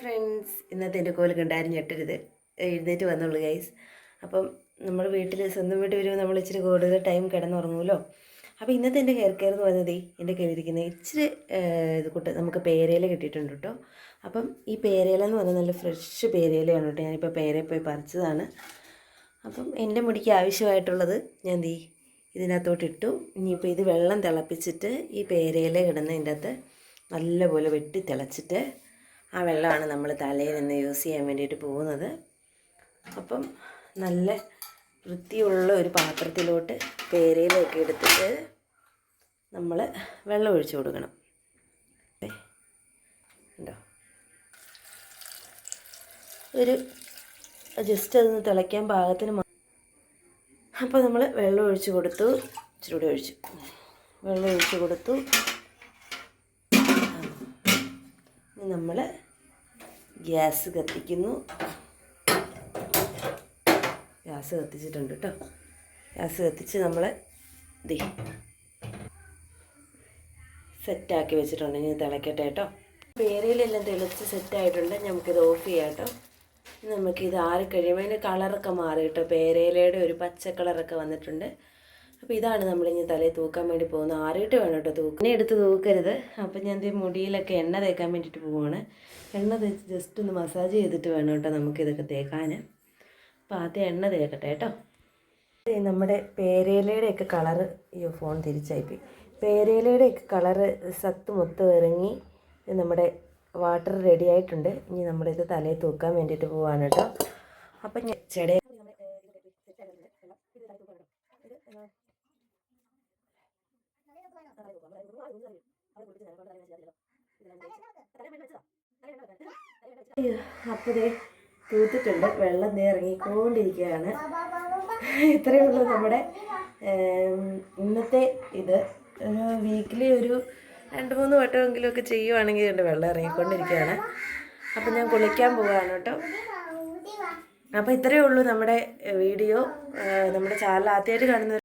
Friends ഇന്നത്തെ എന്റെ കോൽ കണ്ടാരും ഞെട്ടരുത്. എഴുന്നേറ്റ് വന്നുള്ളൂ ഗൈസ് അപ്പം നമ്മൾ വീട്ടിൽ സ്വന്തം വീട്ടിൽ വരുമ്പോൾ നമ്മൾ ഇച്ചിരി കൂടുതൽ ടൈം കിടന്നുറങ്ങുമല്ലോ. അപ്പോൾ ഇന്നത്തെ എന്റെ ഹെയർ കെയർ എന്ന് പറയുന്നത് എന്റെ കയ്യിലിരിക്കുന്ന ഇച്ചിരി ഇത് കൂട്ട് നമുക്ക് പേരയില കിട്ടിയിട്ടുണ്ട് കേട്ടോ. അപ്പം ഈ പേരയില എന്ന് പറയുന്നത് നല്ല ഫ്രഷ് പേരയിലയാണ് കേട്ടോ. ഞാനിപ്പോൾ പേരയിൽ പോയി പറിച്ചതാണ്. അപ്പം എന്റെ മുടിക്ക് ആവശ്യമായിട്ടുള്ളത് ഞാൻ ദീ ഇതിനകത്തോട്ട് ഇട്ടു. ഇനിയിപ്പോൾ ഇത് വെള്ളം തിളപ്പിച്ചിട്ട് ഈ പേരയില കിടന്ന് ഇതിന്റെ അകത്ത് നല്ലപോലെ വെട്ടി തിളച്ചിട്ട് ആ വെള്ളമാണ് നമ്മൾ തലയിൽ നിന്ന് യൂസ് ചെയ്യാൻ വേണ്ടിയിട്ട് പോകുന്നത്. അപ്പം നല്ല വൃത്തിയുള്ള ഒരു പാത്രത്തിലോട്ട് പേരയിലൊക്കെ എടുത്തിട്ട് നമ്മൾ വെള്ളം ഒഴിച്ചു കൊടുക്കണം. ഉണ്ടോ ഒരു ജസ്റ്റ് അതൊന്ന് തിളയ്ക്കാൻ പാകത്തിന് അപ്പോൾ നമ്മൾ വെള്ളം ഒഴിച്ചു കൊടുത്തു. ഇച്ചിരി കൂടി ഒഴിച്ചു. വെള്ളം ഒഴിച്ചു കൊടുത്തു. നമ്മൾ ഗ്യാസ് കത്തിക്കുന്നു. ഗ്യാസ് കത്തിച്ചിട്ടുണ്ട് കേട്ടോ. ഗ്യാസ് കത്തിച്ച് നമ്മൾ ഇത് സെറ്റാക്കി വെച്ചിട്ടുണ്ട്. ഇനി തിളക്കട്ടെ കേട്ടോ. പേരയിലെല്ലാം തിളച്ച് സെറ്റായിട്ടുണ്ട്. നമുക്കിത് ഓഫ് ചെയ്യാം കേട്ടോ. നമുക്കിത് ആറി കഴിയുമ്പോൾ അതിന്റെ കളറൊക്കെ മാറി കേട്ടോ. പേരയിലയുടെ ഒരു പച്ച കളറൊക്കെ വന്നിട്ടുണ്ട്. അപ്പോൾ ഇതാണ് നമ്മൾ ഇനി തലയിൽ തൂക്കാൻ വേണ്ടി പോകുന്നത്. ആറിയിട്ട് വേണം കേട്ടോ തൂക്കാൻ? എന്നെ എടുത്ത് തൂക്കരുത്. അപ്പം ഞാൻ ദേ മുടിയിലൊക്കെ എണ്ണ തേക്കാൻ വേണ്ടിയിട്ട് പോവാണ്. എണ്ണ തേച്ച് ജസ്റ്റ് ഒന്ന് മസാജ് ചെയ്തിട്ട് വേണം കേട്ടോ നമുക്കിതൊക്കെ തേക്കാൻ അപ്പോൾ ആദ്യം എണ്ണ തേക്കട്ടെ കേട്ടോ. നമ്മുടെ പേരേലയുടെയൊക്കെ കളറ് ഈ ഫോൺ തിരിച്ചയപ്പി. പേരേലയുടെയൊക്കെ കളറ് സത്ത് മൊത്തം ഇറങ്ങി നമ്മുടെ വാട്ടർ റെഡി ആയിട്ടുണ്ട്. ഇനി നമ്മുടെ ഇത് തലയിൽ തൂക്കാൻ വേണ്ടിയിട്ട് പോവാണ് അപ്പം ഞാൻ അപ്പോൾ ദേ തൂത്തിട്ടുണ്ട്. വെള്ളം ഇറങ്ങിക്കൊണ്ടിരിക്കുകയാണ്. ഇത്രയേ ഉള്ളൂ നമ്മുടെ ഇന്നത്തെ ഇത്. വീക്കിലി ഒരു രണ്ട് മൂന്ന് വട്ടമെങ്കിലും ഒക്കെ ചെയ്യുവാണെങ്കിൽ എന്റെ വെള്ളം ഇറങ്ങിക്കൊണ്ടിരിക്കുകയാണ്. അപ്പം ഞാൻ കുളിക്കാൻ പോവുകയാണ് കേട്ടോ. അപ്പോൾ ഇത്രയേ ഉള്ളൂ നമ്മുടെ വീഡിയോ. നമ്മുടെ ചാനൽ ആദ്യമായിട്ട് കാണുന്ന